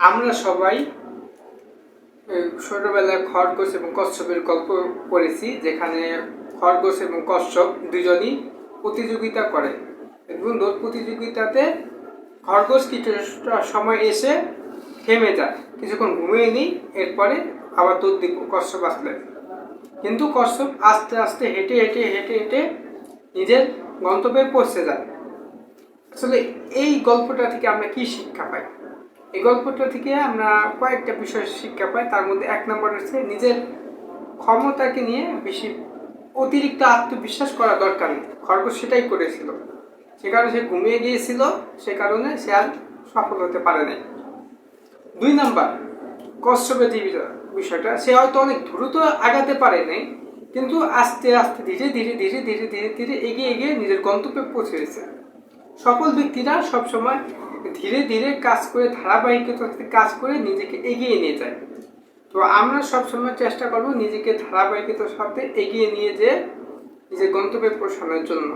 আমরা সবাই ছোটবেলায় খরগোশ এবং কচ্ছপের গল্প পড়েছি, যেখানে খরগোশ এবং কচ্ছপ দুজনই প্রতিযোগিতা করে। এবং দৌড় প্রতিযোগিতাতে খরগোশ কিছুটা সময় এসে থেমে যায়, কিছুক্ষণ ঘুমিয়ে নিই, এরপরে আবার দৌড় দিব কচ্ছপ আসলে। কিন্তু কচ্ছপ আস্তে আস্তে হেঁটে হেঁটে হেঁটে হেঁটে নিজের গন্তব্যে পৌঁছে যায়। আসলে এই গল্পটা থেকে আমরা কি শিক্ষা পাই? এই গল্পটা থেকে আমরা কয়েকটা বিষয় শিক্ষা পাই। তার মধ্যে এক নম্বর হচ্ছে নিজের ক্ষমতাকে নিয়ে বেশি অতিরিক্ত আত্মবিশ্বাস করা দরকার নেই। খরগোশ সেটাই করেছিল। সে কারণে সে ঘুমিয়ে গিয়েছিল, সে কারণে সে আর সফল হতে পারে নাই। দুই নাম্বার যে বিষয়টা। সে হয়তো অনেক দ্রুত আগাতে পারে নাই, কিন্তু আস্তে আস্তে ধীরে ধীরে ধীরে ধীরে ধীরে ধীরে এগিয়ে এগিয়ে নিজের গন্তব্যে পৌঁছেছে সকল ব্যক্তিরা সবসময় ধীরে ধীরে কাজ করে ধারাবাহিকতাতে কাজ করে নিজেকে এগিয়ে নিয়ে যায়। তো আমরা সবসময় চেষ্টা করব নিজেকে ধারাবাহিকতার সাথে এগিয়ে নিয়ে যে নিজের গন্তব্যে পৌঁছানোর জন্য।